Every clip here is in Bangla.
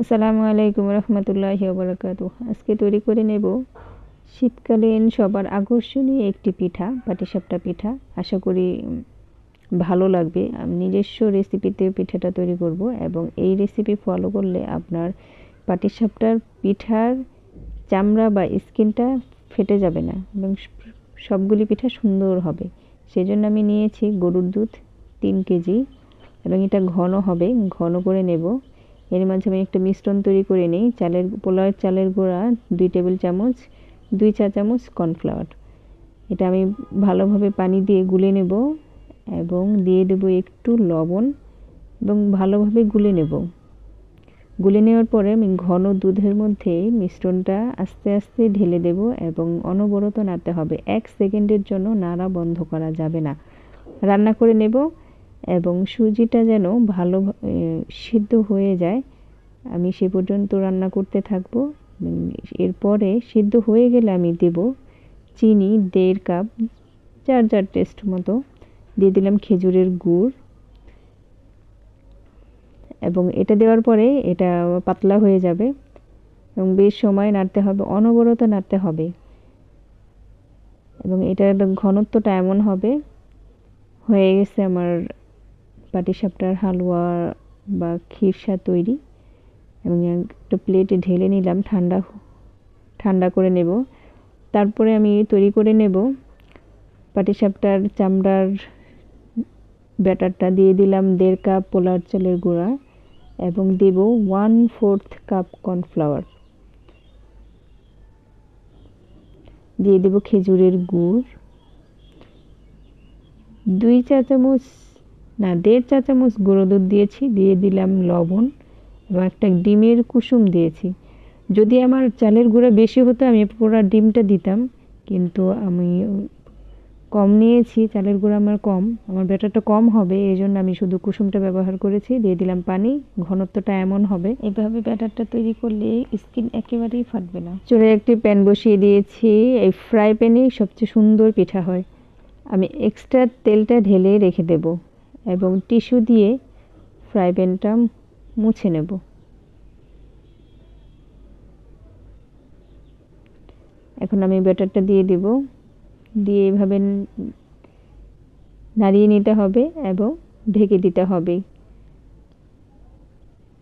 আসসালামু আলাইকুম রহমতুল্লাহি ওবরাকাতু আজকে তৈরি করে নেব শীতকালীন সবার আকর্ষণীয় একটি পিঠা, পাটিসাপটা পিঠা। আশা করি ভালো লাগবে। আমি নিজস্ব রেসিপিতে পিঠাটা তৈরি করব এবং এই রেসিপি ফলো করলে আপনার পাটিসাপটার পিঠার চামড়া বা স্কিনটা ফেটে যাবে না এবং সবগুলি পিঠা সুন্দর হবে। সেজন্য আমি নিয়েছি গরুর দুধ তিন কেজি এবং এটা ঘন হবে। ঘন করে নেব। এর মাঝে আমি একটা মিশ্রণ তৈরি করে নিই। চালের পোলাওয়ের চালের গুঁড়া, দুই টেবিল চামচ, দুই চা চামচ কর্নফ্লাওয়ার। এটা আমি ভালোভাবে পানি দিয়ে গুলে নেব এবং দিয়ে দেব একটু লবণ এবং ভালোভাবে গুলে নেব। গুলে নেওয়ার পরে আমি ঘন দুধের মধ্যে মিশ্রণটা আস্তে আস্তে ঢেলে দেব এবং অনবরত নাড়তে হবে। এক সেকেন্ডের জন্য নাড়া বন্ধ করা যাবে না। রান্না করে নেব। এবং সুজিটা যেন ভালো সিদ্ধ হয়ে যায়। আমি সে পর্যন্ত রান্না করতে থাকব। এরপরে সিদ্ধ হয়ে গেলে আমি দেব চিনি দেড় কাপ, যার যার টেস্ট মতো। দিয়ে দিলাম খেজুরের গুড়। এবং এটা দেওয়ার পরে এটা পাতলা হয়ে যাবে। এবং বেশ সময় নাড়তে হবে, অনবরত নাড়তে হবে। এবং এটার ঘনত্বটা এমন হবে, হয়ে গেছে আমার পাটিসাপটার হালুয়া বা খিরসা তৈরি এবং একটা প্লেটে ঢেলে নিলাম, ঠান্ডা ঠান্ডা করে নেব। তারপরে আমি তৈরি করে নেব পাটিসাপটার চামড়ার ব্যাটারটা। দিয়ে দিলাম দেড় কাপ পোলার চালের গুঁড়া এবং দেব ওয়ান ফোর্থ কাপ কর্নফ্লাওয়ার দিয়ে দেব খেজুরের গুড়। দুই চা চামচ না দেড় চা চামচ গুঁড়ো দুধ দিয়েছি দিয়ে দিলাম লবণ এবং একটা ডিমের কুসুম দিয়েছি। যদি আমার চালের গুঁড়া বেশি হতো আমি পুরো ডিমটা দিতাম কিন্তু আমি কম নিয়েছি চালের গুঁড়া আমার কম আমার ব্যাটারটা কম হবে এই জন্য আমি শুধু কুসুমটা ব্যবহার করেছি দিয়ে দিলাম পানি ঘনত্বটা এমন হবে। এভাবে ব্যাটারটা তৈরি করলে স্কিন একেবারেই ফাটবে না। চুলে একটি প্যান বসিয়ে দিয়েছি এই ফ্রাই প্যানেই সবচেয়ে সুন্দর পিঠা হয়। আমি এক্সট্রা তেলটা ঢেলে রেখে দেব। এবং টিস্যু দিয়ে ফ্রাই প্যানটা মুছে নেব। এখন আমি ব্যাটারটা দিয়ে দিব। দিয়ে এভাবে নাড়িয়ে নিতে হবে এবং ঢেকে দিতে হবে।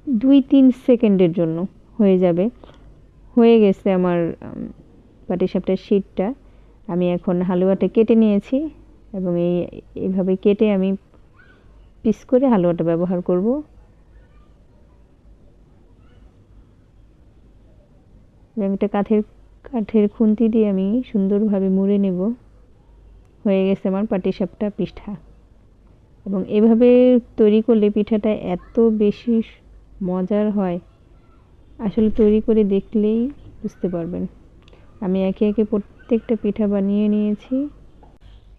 দুই তিন সেকেন্ডের জন্য হয়ে যাবে। হয়ে গেছে আমার পাটিসাপটার শীটটা। আমি এখন হালুয়াটা কেটে নিয়েছি এবং এই এইভাবে কেটে আমি পিস করে হালুয়াটা ব্যবহার করব। এবং এটা কাঠের কাঠের খুন্তি দিয়ে আমি সুন্দরভাবে মুড়ে নেব। হয়ে গেছে আমার পাটিসাপটা পিঠা। এবং এভাবে তৈরি করলে পিঠাটা এত বেশি মজার হয়, আসলে তৈরি করে দেখলেই বুঝতে পারবেন। আমি একে একে প্রত্যেকটা পিঠা বানিয়ে নিয়েছি।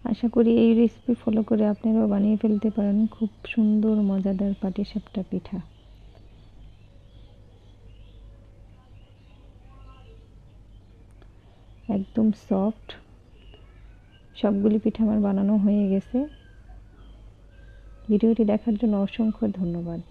আশা করি এই রেসিপি ফলো করে আপনারাও বানিয়ে ফেলতে পারেন। খুব সুন্দর, মজাদার পাটিসাপটা পিঠা। একদম সফট সবগুলি পিঠা আমার বানানো হয়ে গেছে। ভিডিওটি দেখার জন্য অসংখ্য ধন্যবাদ।